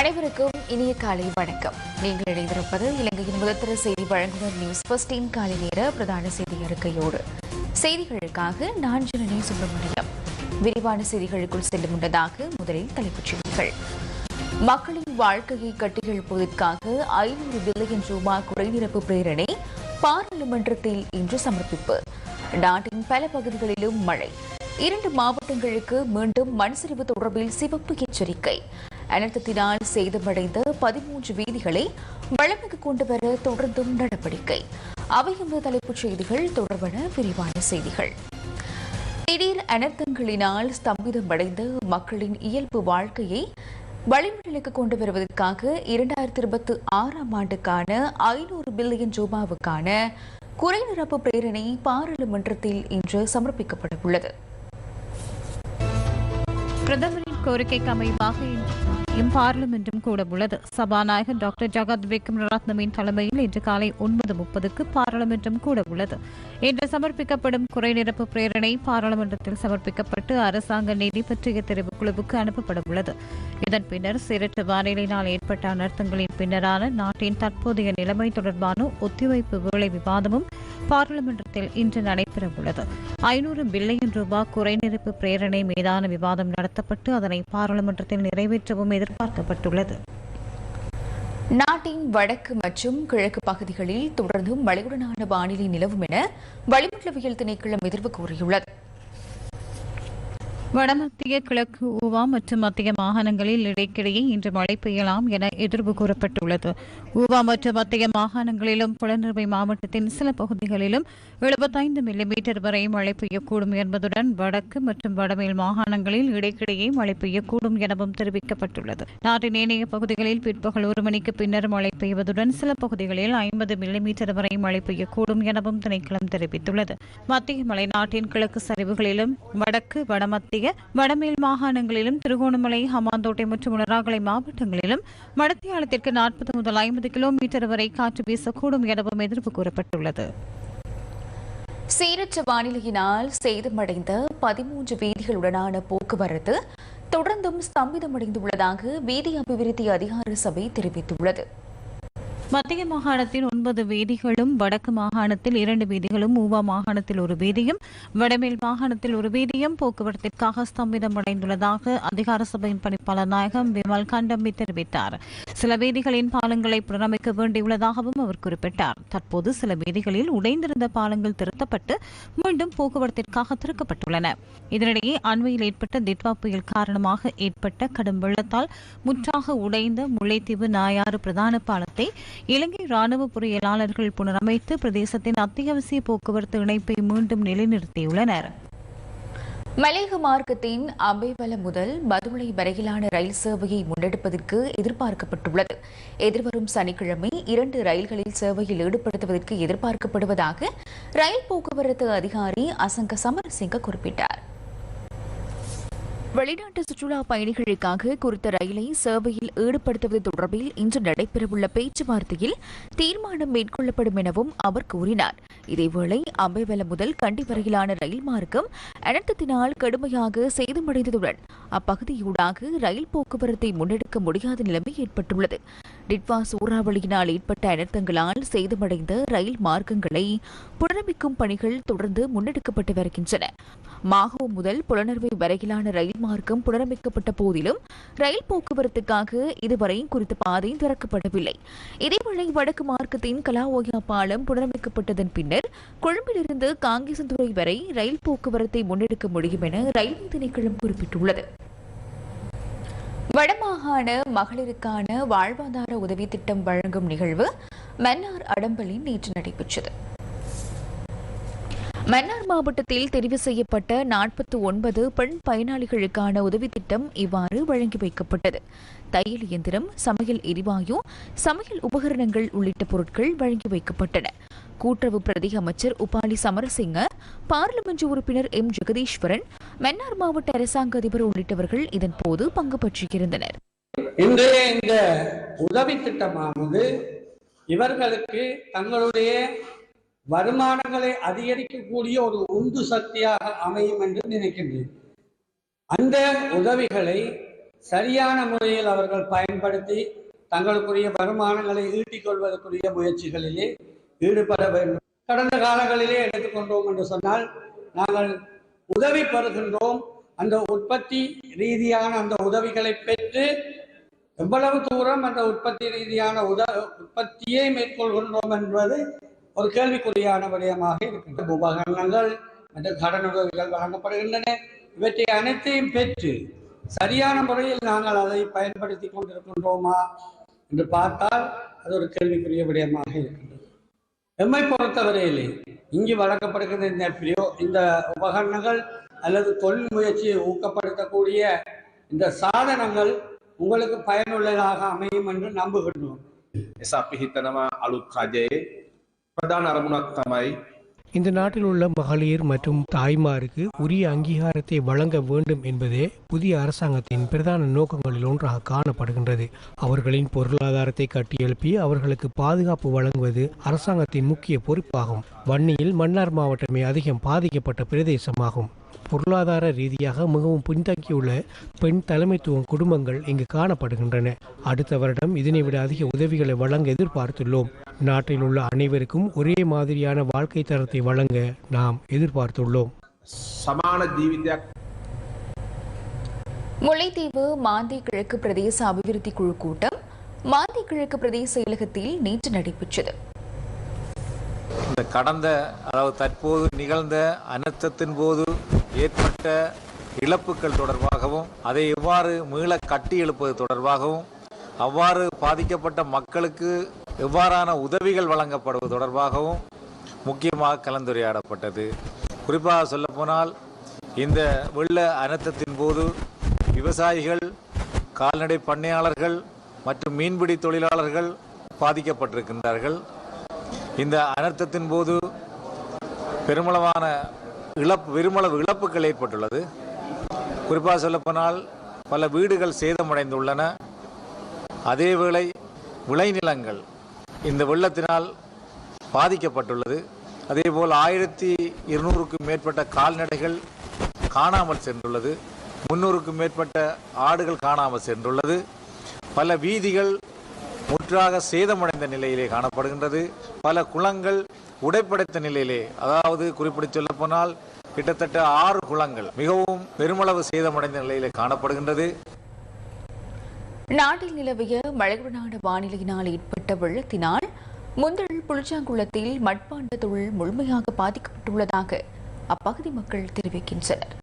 அனைவருக்கும் இனிய காலை வணக்கம். நீங்கள் இணைந்திருப்பது இலங்கையின் முதற்தர செய்தி வழங்குனர் நியூஸ் பஸ்டின் காலை நேர பிரதான செய்தி அறிக்கையோடு. செய்திகளுக்காக நான் ஜனனி சுப்பிரமணியம். விரிவான செய்திகளுக்குள் செல்லும் முன்னதாக முதலில் தலைப்புச் செய்திகள். மக்களின் வாழ்க்கையை கட்டியெழுப்புவதற்காக ஐநூறு பில்லியன் ரூபாய் குறைநிரப்பு பிரேரணை பாராளுமன்றத்தில் இன்று சமர்ப்பிப்பு. நாட்டின் பல பகுதிகளிலும் மழை. இரண்டு மாவட்டங்களுக்கு மீண்டும் மண் சரிவு தொடர்பில் சிவப்பு எச்சரிக்கை. அனர்த்தத்தினால் சேதமடைந்த பதிமூன்று வீதிகளை வழமைக்கு கொண்டு வர தொடர்ந்தும் நடவடிக்கை. அவையும் தலைப்புச் செய்திகள் தொடர்பான விரிவான செய்திகள். திடீர் அனர்த்தங்களினால் ஸ்தம்பிதமடைந்த மக்களின் இயல்பு வாழ்க்கையை வழிமுறைகளுக்கு கொண்டு வருவதற்காக இரண்டாயிரத்தி இருபத்தி ஆறாம் ஆண்டுக்கான ஐநூறு பில்லியன் ரூபாவுக்கான குறைநிரப்பு பிரேரணை பாராளுமன்றத்தில் இன்று சமர்ப்பிக்கப்பட உள்ளது பிரதமரின் கோரிக்கைக்கு அமைவாக இன்றும் பார்லிமென்றும் கூட உள்ளது. சபாநாயகர் டாக்டர் ஜகத் விக்ரம் ரத்னமின் தலைமையில் இன்று காலை ஒன்பது முப்பதுக்கு பாராளுமன்றம் கூட உள்ளது. இன்று சமர்ப்பிக்கப்படும் குறைநிரப்பு பிரேரணை பாராளுமன்றத்தில் சமர்ப்பிக்கப்பட்டு அரசாங்க நிதி பற்றிய தெரிவு குழுவுக்கு அனுப்பப்பட உள்ளது. இதன் பின்னர் சீரட்டு வானிலையினால் ஏற்பட்ட அனர்த்தங்களின் பின்னரான நாட்டின் தற்போதைய நிலைமை தொடர்பான ஒத்திவைப்பு வேலை விவாதமும் பாராளுமன்றத்தில் இன்று நடைபெற உள்ளது. ஐநூறு பில்லியன் ரூபாய் குறைநிரப்பு பிரேரணை மீதான விவாதம் நடத்தப்பட்டு அதனை பாராளுமன்றத்தில் நிறைவேற்றவும் எதிர்பார்க்கப்பட்டுள்ளது. நாட்டின் வடக்கு மற்றும் கிழக்கு பகுதிகளில் தொடர்ந்தும் மழையுடனான வானிலை நிலவும் என வளிமண்டலவியல் திணைக்களம் எதிர்வு கூறியுள்ளது. வடமத்திய கிழக்கு ஊவா மற்றும் மத்திய மாகாணங்களில் இடைக்கிடையே இன்று மழை பெய்யலாம் என எதிர்வு கூறப்பட்டுள்ளது. ஊவா மற்றும் மத்திய மாகாணங்களிலும் புலனறுவை மாவட்டத்தின் சில பகுதிகளிலும் எழுபத்தைந்து மில்லிமீட்டர் வரை மழை பெய்யக்கூடும் என்பதுடன் வடக்கு மற்றும் வடமேல் மாகாணங்களில் இடைக்கிடையே மழை பெய்யக்கூடும் எனவும் தெரிவிக்கப்பட்டுள்ளது. நாட்டின் ஏனைய பகுதிகளில் பிற்பகல் ஒரு மணிக்கு பின்னர் மழை பெய்வதுடன் சில பகுதிகளில் ஐம்பது மில்லிமீட்டர் வரை மழை பெய்யக்கூடும் எனவும் திணைக்களம் தெரிவித்துள்ளது. மத்திய மலைநாட்டின் கிழக்கு சரிவுகளிலும் வடக்கு வடமத்திய வடமேல் மாகாணங்களிலும் திருகோணமலை ஹமாந்தோட்டை மற்றும் உணராகலை மாவட்டங்களிலும் மடத்தியாலத்திற்கு நாற்பது முதல் ஐம்பது கிலோமீட்டர் வரை காற்று வீசக்கூடும் எனவும் எதிர்ப்பு கூறப்பட்டுள்ளது. சீரற்ற வானிலையினால் சேதமடைந்த பதிமூன்று வீதிகளுடனான போக்குவரத்து தொடர்ந்தும் ஸ்தம்பிதமடைந்துள்ளதாக வீதி அபிவிருத்தி அதிகார சபை தெரிவித்துள்ளது. மத்திய மாகாணத்தின் ஒன்பது வீதிகளும் வடக்கு மாகாணத்தில் இரண்டு வீதிகளும் ஊவா மாகாணத்தில் ஒரு வீதியும் வடமேல் மாகாணத்தில் ஒரு வீதியும் போக்குவரத்திற்காக ஸ்தம்பிதம் அடைந்துள்ளதாக அதிகார சபையின் பணிப்பாளர் நாயகம் விமல் கண்டம்பி தெரிவித்தார். சில வீதிகளின் பாலங்களை புனரமைக்க வேண்டியுள்ளதாகவும் அவர் குறிப்பிட்டார். தற்போது சில வீதிகளில் உடைந்திருந்த பாலங்கள் திருத்தப்பட்டு மீண்டும் போக்குவரத்திற்காக திறக்கப்பட்டுள்ளன. இதனிடையே அண்மையில் ஏற்பட்ட திட்வா புயல் காரணமாக ஏற்பட்ட கடும் வெள்ளத்தால் முற்றாக உடைந்த முல்லைத்தீவு நாயாறு பிரதான பாலத்தை இலங்கை ராணுவ பொறியியலாளர்கள் புனரமைத்து பிரதேசத்தின் அத்தியாவசிய போக்குவரத்து இணைப்பை மீண்டும் நிலைநிறுத்தியுள்ளனர். மலேக மார்க்கத்தின் அம்பேவல முதல் மதுளை வரையிலான ரயில் சேவையை முன்னெடுப்பதற்கு எதிர்பார்க்கப்பட்டுள்ளது. எதிர்வரும் சனிக்கிழமை இரண்டு ரயில்களில் சேவையில் ஈடுபடுத்துவதற்கு எதிர்பார்க்கப்படுவதாக ரயில் போக்குவரத்து அதிகாரி அசங்க சமரசிங்க குறிப்பிட்டார். வெளிநாட்டு சுற்றுலா பயணிகளுக்காக குறித்த ரயிலை சேவையில் ஈடுபடுத்துவது தொடர்பில் இன்று நடைபெறவுள்ள பேச்சுவார்த்தையில் தீர்மானம் மேற்கொள்ளப்படும் எனவும் அவர் கூறினார். இதேவேளை அம்பைவலம் முதல் கண்டி வரையிலான ரயில் மார்க்கம் அனர்த்தத்தினால் கடுமையாக சேதமடைந்ததுடன் அப்பகுதியூடாக ரயில் போக்குவரத்தை முன்னெடுக்க முடியாத நிலைமை ஏற்பட்டுள்ளது. டிட்வா சூறாவளியினால் ஏற்பட்ட அனர்த்தங்களால் சேதமடைந்த ரயில் மார்க்கங்களை புனரமைக்கும் பணிகள் தொடர்ந்து முன்னெடுக்கப்பட்டு வருகின்றன. மாகோ முதல் புலனர்வை வரையிலான ரயில் மார்க்கம் புனரமைக்கப்பட்ட போதிலும் ரயில் போக்குவரத்துக்காக இதுவரை குறித்த பாதை திறக்கப்படவில்லை. இதேவேளை வடக்கு மார்க்கத்தின் கலாவோயா பாலம் புனரமைக்கப்பட்டதன் பின்னர் கொழும்பிலிருந்து காங்கேசன்துறை வரை ரயில் போக்குவரத்தை முன்னெடுக்க முடியும் என ரயில்வே திணைக்களம் குறிப்பிட்டுள்ளது. வடமாகாண மகளிருக்கான வாழ்வாதார உதவி திட்டம் வழங்கும் நிகழ்வு மன்னார் அடம்பலில் நேற்று நடைபெற்றது. மன்னார் மாவட்டத்தில் தெரிவு செய்யப்பட்ட நாற்பத்தி ஒன்பது பெண் பயனாளிகளுக்கான உதவி திட்டம் இவ்வாறு வழங்கி வைக்கப்பட்டது. தையல் இயந்திரம் சமையல் எரிவாயு சமையல் உபகரணங்கள் உள்ளிட்ட பொருட்கள் வழங்கி வைக்கப்பட்டன. கூட்டுறவு பிரதி அமைச்சர் உபாலி சமரசிங்க பாராளுமன்ற உறுப்பினர் எம். ஜெகதீஸ்வரன் மன்னார் மாவட்ட அரசாங்க அதிபர் உள்ளிட்டவர்கள் இதன்போது பங்கு பற்றியிருந்தனர். இன்றைய இந்த உதவி திட்டமானது இவர்களுக்கு தங்களுடைய வருமானங்களை அதிகரிக்கக்கூடிய ஒரு உந்து சக்தியாக அமையும் என்று நினைக்கின்றேன். அந்த உதவிகளை சரியான முறையில் அவர்கள் பயன்படுத்தி தங்களுக்குரிய வருமானங்களை ஈட்டிக் கொள்வதற்குரிய முயற்சிகளிலே ஈடுபட வேண்டும். கடந்த காலங்களிலே எடுத்துக்கொண்டோம் என்று சொன்னால் நாங்கள் உதவி பெறுகின்றோம். அந்த உற்பத்தி ரீதியான அந்த உதவிகளை பெற்று எவ்வளவு தூரம் அந்த உற்பத்தி ரீதியான உத உற்பத்தியை மேற்கொள்கின்றோம் என்பது ஒரு கேள்விக்குறியான விடயமாக இருக்கின்றது உபகரணங்கள் மற்றும் கடன் உதவிகள் வழங்கப்படுகின்றன இவற்றை அனைத்தையும் பெற்று சரியான முறையில் நாங்கள் அதை பயன்படுத்தி கொண்டிருக்கின்றோமா என்று பார்த்தால் அது ஒரு கேள்விக்குரிய விடயமாக இருக்கின்றது எம்மை பொறுத்தவரையிலே இங்கு வழங்கப்படுகின்ற இந்த பிரியோ இந்த உபகரணங்கள் அல்லது தொழில் முயற்சியை ஊக்கப்படுத்தக்கூடிய இந்த சாதனங்கள் உங்களுக்கு பயனுள்ளதாக அமையும் என்று நம்புகின்றோம் එසා අපි හිතනවා අලුත් රජයේ ප්‍රධාන අරමුණක් තමයි இந்த நாட்டில் உள்ள மகளிர் மற்றும் தாய்மாருக்கு உரிய அங்கீகாரத்தை வழங்க வேண்டும் என்பதே புதிய அரசாங்கத்தின் பிரதான நோக்கங்களில் ஒன்றாக காணப்படுகின்றது அவர்களின் பொருளாதாரத்தை கட்டியெழுப்பி அவர்களுக்கு பாதுகாப்பு வழங்குவது அரசாங்கத்தின் முக்கிய பொறுப்பாகும் வன்னியில் மன்னார் மாவட்டமே அதிகம் பாதிக்கப்பட்ட பிரதேசமாகும் பொருளாதார ரீதியாக மிகவும் பின்தாக்கியுள்ள பெண் தலைமைத்துவம் குடும்பங்கள் இங்கு காணப்படுகின்றன. அடுத்த வருடம் இதனை விட அதிக உதவிகளை வழங்க எதிர்பார்த்துள்ளோம். நாட்டில் உள்ள அனைவருக்கும் ஒரே மாதிரியான வாழ்க்கை தரத்தை வழங்க நாம் எதிர்பார்த்துள்ளோம். சமான ஜீவித முல்லைத்தீவு மாந்தி கிழக்கு பிரதேச அபிவிருத்தி குழு கூட்டம் மாந்தி கிழக்கு பிரதேச செயலகத்தில் நேற்று நடைபெற்றது. இந்த கடந்த அளவு தற்போது நிகழ்ந்த அனர்த்தத்தின் போது ஏற்பட்ட இழப்புகள் தொடர்பாகவும் அதை எவ்வாறு மீள கட்டி எழுப்பது தொடர்பாகவும் அவ்வாறு பாதிக்கப்பட்ட மக்களுக்கு எவ்வாறான உதவிகள் வழங்கப்படுவது தொடர்பாகவும் முக்கியமாக கலந்துரையாடப்பட்டது. குறிப்பாக சொல்லப்போனால் இந்த வெள்ள அனர்த்தத்தின் போது விவசாயிகள் கால்நடை பண்ணையாளர்கள் மற்றும் மீன்பிடி தொழிலாளர்கள் பாதிக்கப்பட்டிருக்கின்றார்கள். இந்த அனர்த்தத்தின் போது பெருமளவான இழப்பு பெருமளவு இழப்புகள் ஏற்பட்டுள்ளது. குறிப்பாக சொல்லப்போனால் பல வீடுகள் சேதமடைந்துள்ளன. அதேவேளை விளைநிலங்கள் இந்த வெள்ளத்தினால் பாதிக்கப்பட்டுள்ளது. அதேபோல் ஆயிரத்தி இருநூறுக்கும் மேற்பட்ட கால்நடைகள் காணாமல் சென்றுள்ளது. முன்னூறுக்கும் மேற்பட்ட ஆடுகள் காணாமல் சென்றுள்ளது. பல வீதிகள் முற்றாக சேதமடைந்த நிலையிலே காணப்படுகின்றது. பல குளங்கள் உடைப்படைத்த நிலையிலே அதாவது குறிப்பிட்டு சொல்லப்போனால் கிட்டத்தட்ட ஆறு குளங்கள் மிகவும் பெருமளவு சேதமடைந்த நிலையிலே காணப்படுகின்றது. நாட்டில் நிலவிய மழைகுடான வானிலையினால் ஏற்பட்ட வெள்ளத்தினால் முந்தல் புளிச்சாங்குளத்தில் மட்பாண்ட தொழில் முழுமையாக பாதிக்கப்பட்டுள்ளதாக அப்பகுதி மக்கள் தெரிவிக்கின்றனர்.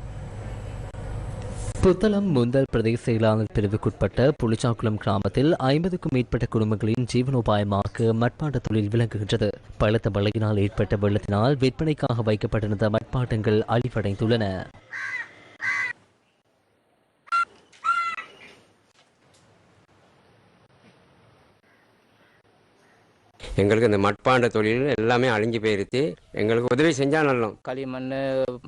புத்தளம் முந்தல் பிரதேச செயலாளர் பிரிவுக்குட்பட்ட புளிச்சாக்குளம் கிராமத்தில் ஐம்பதுக்கும் மேற்பட்ட குடும்பங்களின் ஜீவனோபாயமாக மட்பாண்ட தொழில் விளங்குகின்றது. பலத்த மழையினால் ஏற்பட்ட வெள்ளத்தினால் விற்பனைக்காக வைக்கப்பட்டிருந்த மட்பாண்டங்கள் அழிவடைந்துள்ளன. எங்களுக்கு இந்த மட்பாண்ட தொழில் எல்லாமே அழிஞ்சு போயிருச்சு. எங்களுக்கு உதவி செஞ்சால் நல்லோம். களிமண்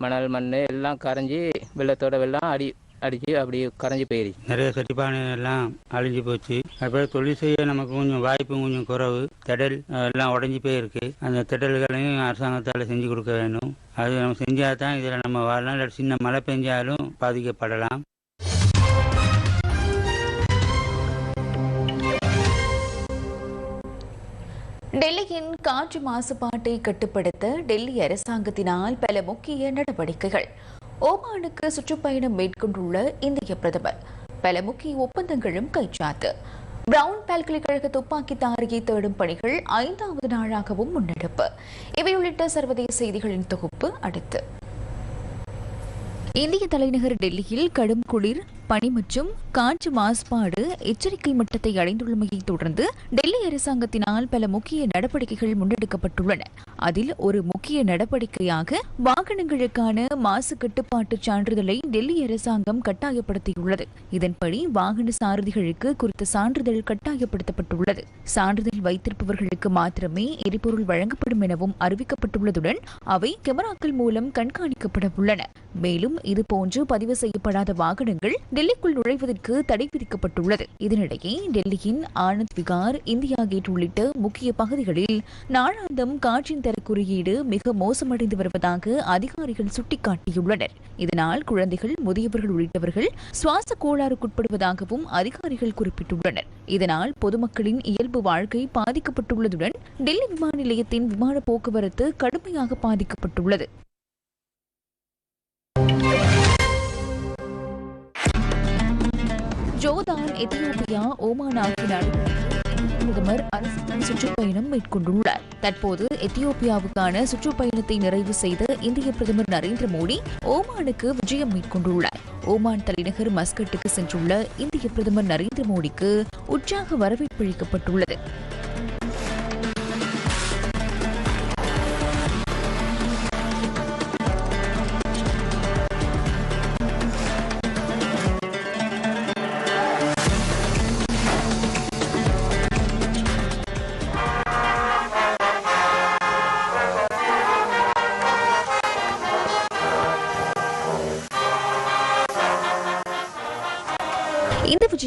மணல் மண் எல்லாம் கரைஞ்சி வெள்ளத்தோட வெள்ளம் அடி அடித்து அப்படி கரைஞ்சி போயிடுச்சு. நிறைய சட்டிப்பானை எல்லாம் அழிஞ்சு போச்சு. அப்புறம் தொழில் செய்ய நமக்கு கொஞ்சம் வாய்ப்பு கொஞ்சம் குறைவு. திடல் எல்லாம் உடஞ்சி போயிருக்கு. அந்த திடல்களையும் அரசாங்கத்தால் செஞ்சு கொடுக்க வேண்டும். அது நம்ம செஞ்சால் தான் இதில் நம்ம வாழலாம் இல்லாட்டி சின்ன மழை பெஞ்சாலும் பாதிக்கப்படலாம். டெல்லியின் காற்று மாசுபாட்டை கட்டுப்படுத்த டெல்லி அரசாங்கத்தினால் பல முக்கிய நடவடிக்கைகள். ஓமானுக்கு சுற்றுப்பயணம் மேற்கொண்டுள்ள இந்திய பிரதமர். பல முக்கிய ஒப்பந்தங்களும் கைச்சாத்து. பிரவுன் பல்கலைக்கழக துப்பாக்கி தாரியை தேடும் பணிகள் ஐந்தாவது நாளாகவும் முன்னெடுப்பு. இவை உள்ளிட்ட சர்வதேச செய்திகளின் தொகுப்பு அடுத்து. இந்திய தலைநகர் டெல்லியில் கடும் குளிர் பனி மற்றும் காற்று மாசுபாடு எச்சரிக்கை மட்டத்தை அடைந்துள்ளமையை தொடர்ந்து டெல்லி அரசாங்கத்தினால் பல முக்கிய நடவடிக்கைகள் முன்னெடுக்கப்பட்டுள்ளன. அதில் ஒரு முக்கிய நடவடிக்கையாக வாகனங்களுக்கான மாசு கட்டுப்பாட்டு சான்றிதழை டெல்லி அரசாங்கம் கட்டாயப்படுத்தியுள்ளது. இதன்படி வாகன சாரதிகளுக்கு குறித்த சான்றிதழ் கட்டாயப்படுத்தப்பட்டுள்ளது. சான்றிதழ் வைத்திருப்பவர்களுக்கு மாத்திரமே எரிபொருள் வழங்கப்படும் எனவும் அறிவிக்கப்பட்டுள்ளதுடன் அவை கேமராக்கள் மூலம் கண்காணிக்கப்பட உள்ளன மேலும் இதுபோன்று பதிவு செய்யப்படாத வாகனங்கள் டெல்லிக்குள் நுழைவதற்கு தடை விதிக்கப்பட்டுள்ளது. இதனிடையே டெல்லியின் ஆனந்த் விகார் இந்தியா கேட் உள்ளிட்ட முக்கிய பகுதிகளில் நாளாந்தம் காற்றின் தர குறியீடு மிக மோசமடைந்து வருவதாக அதிகாரிகள் சுட்டிக்காட்டியுள்ளனர். இதனால் குழந்தைகள் முதியவர்கள் உள்ளிட்டவர்கள் சுவாச கோளாறுக்குட்படுவதாகவும் அதிகாரிகள் குறிப்பிட்டுள்ளனர். இதனால் பொதுமக்களின் இயல்பு வாழ்க்கை பாதிக்கப்பட்டுள்ளதுடன் டெல்லி விமான நிலையத்தின் விமான போக்குவரத்து கடுமையாக பாதிக்கப்பட்டுள்ளது. ஜோதான் எத்தியோப்பியா ஓமான் ஆகிய நாடுகளுக்கு பிரதமர் அரசுடன் சுற்றுப்பயணம் மேற்கொண்டுள்ளார். தற்போது எத்தியோப்பியாவுக்கான சுற்றுப்பயணத்தை நிறைவு செய்த இந்திய பிரதமர் நரேந்திர மோடி ஓமானுக்கு விஜயம் மேற்கொண்டுள்ளார். ஓமான் தலைநகர் மஸ்கட்டுக்கு சென்றுள்ள இந்திய பிரதமர் நரேந்திர மோடிக்கு உற்சாக வரவேற்பு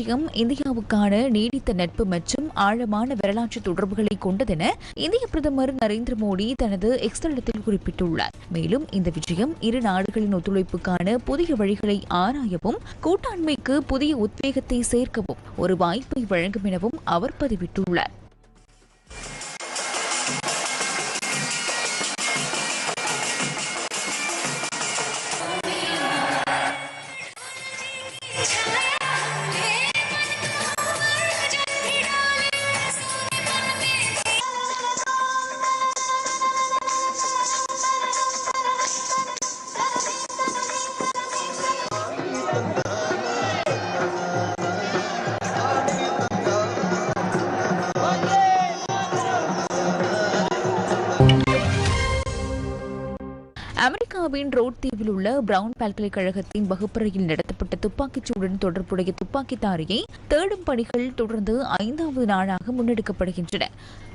பெல்ஜியம் இந்தியாவுக்கான நீடித்த நட்பு மற்றும் ஆழமான வரலாற்று தொடர்புகளை கொண்டதென இந்திய பிரதமர் நரேந்திர மோடி தனது எக்ஸ் தளத்தில் குறிப்பிட்டுள்ளார். மேலும் இந்த விஜயம் இரு நாடுகளின் ஒத்துழைப்புக்கான புதிய வழிகளை ஆராயவும் கூட்டாண்மைக்கு புதிய உத்வேகத்தை சேர்க்கவும் ஒரு வாய்ப்பை வழங்கும் எனவும் அவர் பதிவிட்டுள்ளார். அமெரிக்காவின் ரோட் தீவில் உள்ள பிரவுன் பல்கலைக்கழகத்தின் வகுப்பறையில் ஏற்பட்ட துப்பாக்கிச்சூடன் தொடர்புடைய துப்பாக்கிதாரியை தேடும் பணிகள் தொடர்ந்து ஐந்தாவது நாளாக முன்னெடுக்கப்படுகின்றன.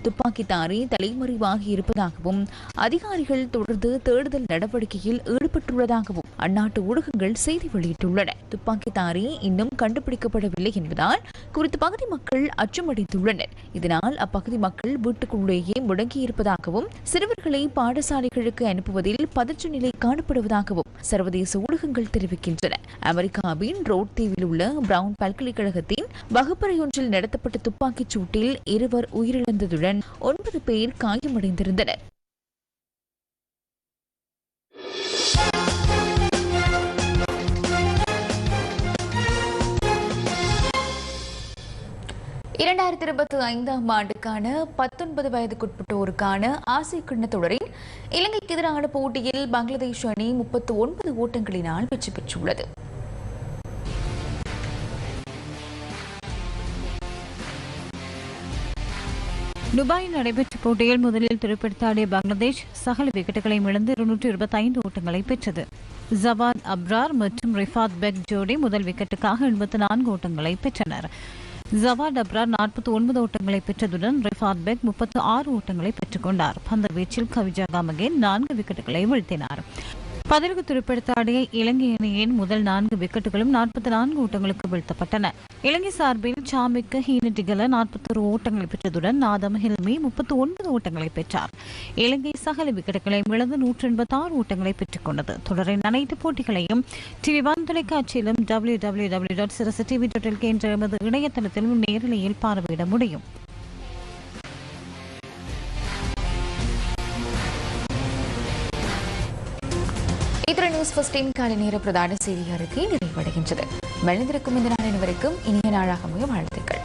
துப்பாக்கிதாரி தலைமறைவாகி இருப்பதாகவும் அதிகாரிகள் தொடர்ந்து தேடுதல் நடவடிக்கையில் ஈடுபட்டுள்ளதாகவும் அந்நாட்டு ஊடகங்கள் செய்தி வெளியிட்டுள்ளன. துப்பாக்கிதாரி இன்னும் கண்டுபிடிக்கப்படவில்லை என்பதால் குறித்த பகுதி மக்கள் அச்சமடைந்துள்ளனர். இதனால் அப்பகுதி மக்கள் வீட்டுக்குள்ளேயே முடங்கியிருப்பதாகவும் சிறுவர்களை பாடசாலைகளுக்கு அனுப்புவதில் பதற்ற நிலை காணப்படுவதாகவும் சர்வதேச ஊடகங்கள் தெரிவிக்கின்றன. அமெரிக்கா அமெரிக்காவின் ரோட் தீவில் உள்ள பிரவுன் பல்கலைக்கழகத்தின் வகுப்பறை ஒன்றில் நடத்தப்பட்ட துப்பாக்கிச் சூட்டில் இருவர் உயிரிழந்ததுடன் ஒன்பது பேர் காயமடைந்திருந்தனர். இரண்டாயிரத்தி இருபத்தி ஐந்தாம் ஆண்டுக்கான பத்தொன்பது வயதுக்குட்பட்டோருக்கான ஆசிய கிண்ண தொடரில் இலங்கைக்கு எதிரான போட்டியில் பங்களாதேஷ் அணி முப்பத்தி ஒன்பது ஓட்டங்களினால் வெற்றி பெற்றுள்ளது. துபாயில் நடைபெற்ற போட்டியில் முதலில் துருப்பிடித்தாடிய பங்களாதேஷ் சகல விக்கெட்டுகளையும் இழந்து இருநூற்று இருபத்தைந்து ஓட்டங்களை பெற்றது. ஜவாத் அப்ரார் மற்றும் ரிஃபாத் பெக் ஜோடி முதல் விக்கெட்டுக்காக எண்பத்தி நான்கு ஓட்டங்களை பெற்றனர். ஜவாத் அப்ரார் நாற்பத்தி ஒன்பது ஓட்டங்களை பெற்றதுடன் ரிஃபாத் பெக் முப்பத்து ஆறு ஓட்டங்களை பெற்றுக்கொண்டார் பந்து வீச்சில் கவிஜா காமகேன் நான்கு விக்கெட்டுகளை வீழ்த்தினார். பதிலுக்கு துருப்பிடித்தாடிய இலங்கை அணியின் முதல் நான்கு விக்கெட்டுகளும் நாற்பத்தி நான்கு ஓட்டங்களுக்கு வீழ்த்தப்பட்டன. இலங்கை சார்பில் சாமிக்கு ஹீனடிகல நாற்பத்தொரு ஓட்டங்களை பெற்றதுடன் நாதம் ஹில்மி முப்பத்தி ஒன்பது ஓட்டங்களை பெற்றார். இலங்கை சகல விக்கெட்டுகளை இழந்து நூற்றி எண்பத்தி ஆறு ஓட்டங்களை பெற்றுக் கொண்டது. தொடரின் அனைத்து போட்டிகளையும் TV one தொலைக்காட்சியிலும் W W W dot Sirasa TV dot என்ற எமது இணையதளத்திலும் நேரிலையில் பார்வையிட முடியும். இத்துடன் நியூஸ் ஃபர்ஸ்டின் காலை நேர பிரதான செய்தி அறிக்கை நிறைவடைகின்றது மனிதருக்கும் இந்த நாள் அனைவருக்கும் இனிய நாளாக அமைய வாழ்த்துக்கள்.